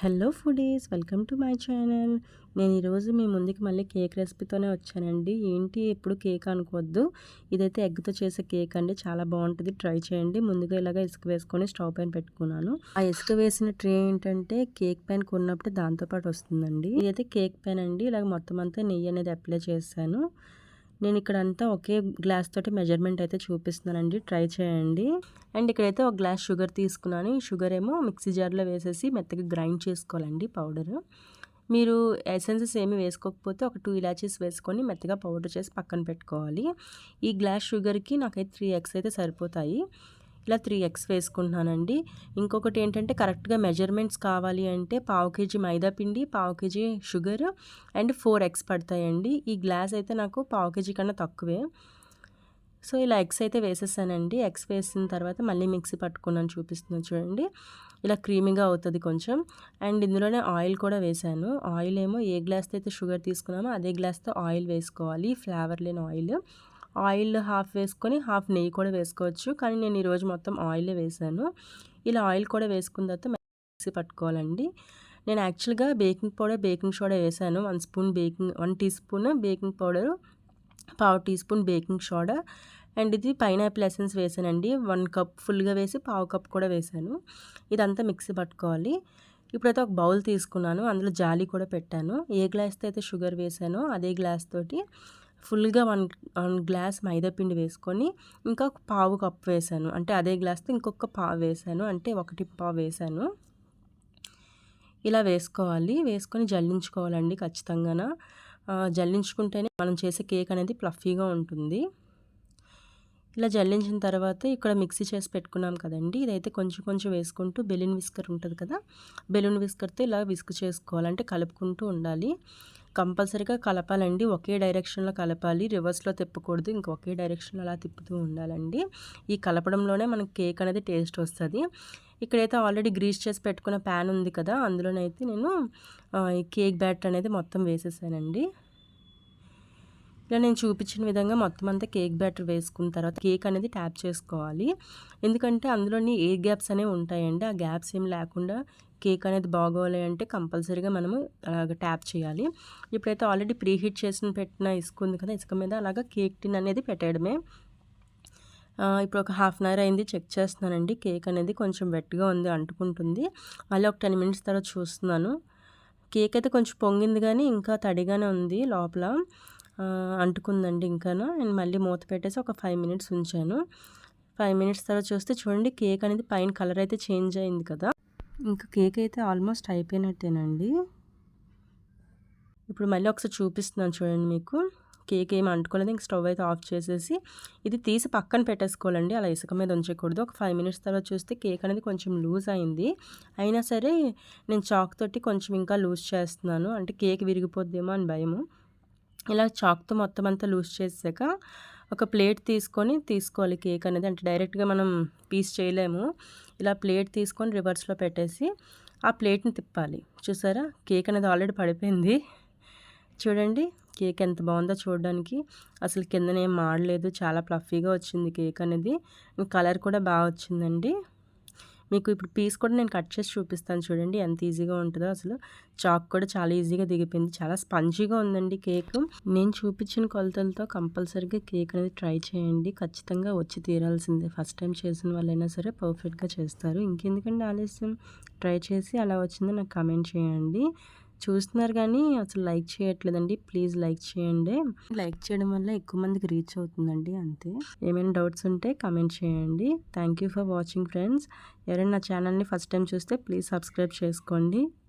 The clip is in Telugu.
Hello foodies welcome to my channel. నేను ఈరోజు మీ ముందుకి మళ్ళీ కేక్ రెసిపీతోనే వచ్చానండి. ఏంటి? ఎప్పుడు కేక్ అనుకోవద్దు. ఇదైతే ఎగ్తో చేసే కేక్ అండి. చాలా బాగుంటుంది. ట్రై చేయండి. ముందుగా ఇలాగ ఇసుక వేసుకొని స్టవ్ పైన పెట్టుకున్నాను. ఆ ఇసుక వేసిన ట్రే ఏంటంటే కేక్ పైన కొన్నప్పుడు దాంతోపాటు వస్తుందండి. ఇదైతే కేక్ పైన అండి. ఇలాగ మొత్తం అంతా నెయ్యి అనేది అప్లై చేశాను. నేను ఇక్కడ అంతా ఒకే గ్లాస్ తోటి మెజర్మెంట్ అయితే చూపిస్తున్నానండి. ట్రై చేయండి. అండ్ ఇక్కడైతే ఒక గ్లాస్ షుగర్ తీసుకున్నాను. ఈ షుగర్ ఏమో మిక్సీ జార్లో వేసేసి మెత్తగా గ్రైండ్ చేసుకోవాలండి పౌడర్. మీరు ఎసెన్సెస్ ఏమి వేసుకోకపోతే ఒక టూ ఇలాచీస్ వేసుకొని మెత్తగా పౌడర్ చేసి పక్కన పెట్టుకోవాలి. ఈ గ్లాస్ షుగర్కి నాకైతే త్రీ ఎగ్స్ అయితే సరిపోతాయి. ఇలా త్రీ ఎగ్స్ వేసుకుంటున్నానండి. ఇంకొకటి ఏంటంటే కరెక్ట్గా మెజర్మెంట్స్ కావాలి అంటే పావు కేజీ మైదా పిండి పావు KG sugar and four eggs పడతాయండి. ఈ గ్లాస్ అయితే నాకు పావు కేజీ కన్నా తక్కువే. సో ఇలా ఎగ్స్ అయితే వేసేసానండి. ఎగ్స్ వేసిన తర్వాత మళ్ళీ మిక్సీ పట్టుకున్నాను చూపిస్తున్నాను చూడండి. ఇలా క్రీమీగా అవుతుంది కొంచెం. అండ్ ఇందులోనే ఆయిల్ కూడా వేసాను. ఆయిల్ ఏమో ఏ గ్లాస్తో అయితే షుగర్ తీసుకున్నామో అదే గ్లాస్తో ఆయిల్ వేసుకోవాలి. ఫ్లేవర్ లేని ఆయిల్. ఆయిల్ హాఫ్ వేసుకొని హాఫ్ నెయ్యి కూడా వేసుకోవచ్చు. కానీ నేను ఈరోజు మొత్తం ఆయిలే వేసాను. ఇలా ఆయిల్ కూడా వేసుకున్న తర్వాత మిక్సీ పట్టుకోవాలండి. నేను యాక్చువల్గా బేకింగ్ పౌడర్ బేకింగ్ సోడా వేసాను. One spoon baking one teaspoon baking powder పావు teaspoon baking soda and ఇది పైనాపిల్ ఎసెన్స్ వేసానండి. వన్ కప్ ఫుల్గా వేసి పావు కప్ కూడా వేసాను. ఇదంతా మిక్సీ పట్టుకోవాలి. ఇప్పుడైతే ఒక బౌల్ తీసుకున్నాను. అందులో జాలి కూడా పెట్టాను. ఏ గ్లాస్తో అయితే షుగర్ వేసానో అదే గ్లాస్ తోటి ఫుల్గా వన్ వన్ గ్లాస్ మైదాపిండి వేసుకొని ఇంకా పావు కప్పు వేసాను. అంటే అదే గ్లాస్తో ఇంకొక పావు వేసాను. అంటే ఒకటి పావు వేసాను. ఇలా వేసుకోవాలి. వేసుకొని జల్లించుకోవాలండి ఖచ్చితంగా జల్లించుకుంటేనే మనం చేసే కేక్ అనేది ప్లఫీగా ఉంటుంది. ఇలా జల్లించిన తర్వాత ఇక్కడ మిక్సీ చేసి పెట్టుకున్నాం కదండి. ఇదైతే కొంచెం కొంచెం వేసుకుంటూ బెలూన్ విస్కర్ ఉంటుంది కదా. బెలూన్ విస్కర్తో ఇలా విస్క్ చేసుకోవాలంటే కలుపుకుంటూ ఉండాలి. కంపల్సరీగా కలపాలండి. ఒకే డైరెక్షన్లో కలపాలి. రివర్స్లో తిప్పకూడదు. ఇంక ఒకే డైరెక్షన్లో అలా తిప్పుతూ ఉండాలండి. ఈ కలపడంలోనే మనకి కేక్ అనేది టేస్ట్ వస్తుంది. ఇక్కడైతే ఆల్రెడీ గ్రీస్ చేసి పెట్టుకున్న ప్యాన్ ఉంది కదా అందులోనైతే నేను ఈ కేక్ బ్యాటర్ అనేది మొత్తం వేసేసానండి. ఇలా నేను చూపించిన విధంగా మొత్తం అంతా కేక్ బ్యాటర్ వేసుకున్న తర్వాత కేక్ అనేది ట్యాప్ చేసుకోవాలి. ఎందుకంటే అందులోని ఏ గ్యాప్స్ అనేవి ఉంటాయండి. ఆ గ్యాప్స్ ఏం లేకుండా కేక్ అనేది బాగోవాలి అంటే కంపల్సరీగా మనము అలాగ ట్యాప్ చేయాలి. ఇప్పుడైతే ఆల్రెడీ ప్రీ హీట్ చేసిన పెట్టిన ఇసుక ఉంది కదా ఇసుక మీద అలాగా కేక్ టిన్ అనేది పెట్టేయడమే. ఇప్పుడు ఒక హాఫ్ అన్ అవర్ అయింది చెక్ చేస్తున్నానండి. కేక్ అనేది కొంచెం వెట్గా ఉంది అంటుకుంటుంది. మళ్ళీ ఒక టెన్ మినిట్స్ తర్వాత చూస్తున్నాను. కేక్ అయితే కొంచెం పొంగింది కానీ ఇంకా తడిగానే ఉంది లోపల. అంటుకుందండి ఇంకాను. నేను మళ్ళీ మూత పెట్టేసి ఒక ఫైవ్ మినిట్స్ ఉంచాను. ఫైవ్ మినిట్స్ తర్వాత చూస్తే చూడండి కేక్ అనేది పైన కలర్ అయితే చేంజ్ అయింది కదా. ఇంకా కేక్ అయితే ఆల్మోస్ట్ అయిపోయినట్టేనండి. ఇప్పుడు మళ్ళీ ఒకసారి చూపిస్తున్నాను చూడండి మీకు. కేక్ ఏమి అంటుకోలేదు. ఇంక స్టవ్ అయితే ఆఫ్ చేసేసి ఇది తీసి పక్కన పెట్టేసుకోవాలండి. అలా ఇసుక మీద ఉంచకూడదు. ఒక ఫైవ్ మినిట్స్ తర్వాత చూస్తే కేక్ అనేది కొంచెం లూజ్ అయింది. అయినా సరే నేను చాక్ తోటి కొంచెం ఇంకా లూజ్ చేస్తున్నాను. అంటే కేక్ విరిగిపోద్దేమో అని భయము. ఇలా చాక్తో మొత్తం అంతా లూజ్ చేసాక ఒక ప్లేట్ తీసుకొని తీసుకోవాలి కేక్ అనేది. అంటే డైరెక్ట్గా మనం పీస్ చేయలేము. ఇలా ప్లేట్ తీసుకొని రివర్స్లో పెట్టేసి ఆ ప్లేట్ని తిప్పాలి. చూసారా? కేక్ అనేది ఆల్రెడీ పడిపోయింది. చూడండి కేక్ ఎంత బాగుందో చూడడానికి. అసలు కిందనేం మాడలేదు. చాలా ప్లఫీగా వచ్చింది కేక్ అనేది. కలర్ కూడా బాగా వచ్చిందండి. మీకు ఇప్పుడు పీస్ కూడా నేను కట్ చేసి చూపిస్తాను చూడండి ఎంత ఈజీగా ఉంటుందో అసలు. చాక్ కూడా చాలా ఈజీగా దిగిపోయింది. చాలా స్పంజీగా ఉందండి కేక్ నేను చూపించిన కొలతలతో కంపల్సరీగా కేక్ అనేది ట్రై చేయండి. ఖచ్చితంగా వచ్చి తీరాల్సిందే. ఫస్ట్ టైం చేసిన వాళ్ళైనా సరే పర్ఫెక్ట్గా చేస్తారు. ఇంకెందుకండి ఆలస్యం? ట్రై చేసి అలా వచ్చిందో నాకు కమెంట్ చేయండి. చూస్తున్నారు కానీ అసలు లైక్ చేయట్లేదండి. ప్లీజ్ లైక్ చేయండి. లైక్ చేయడం వల్ల ఎక్కువ మందికి రీచ్ అవుతుందండి అంతే. ఏమైనా డౌట్స్ ఉంటే కమెంట్ చేయండి. Thank for watching friends. ఎవరైనా నా ఛానల్ని ఫస్ట్ టైం చూస్తే ప్లీజ్ సబ్స్క్రైబ్ చేసుకోండి.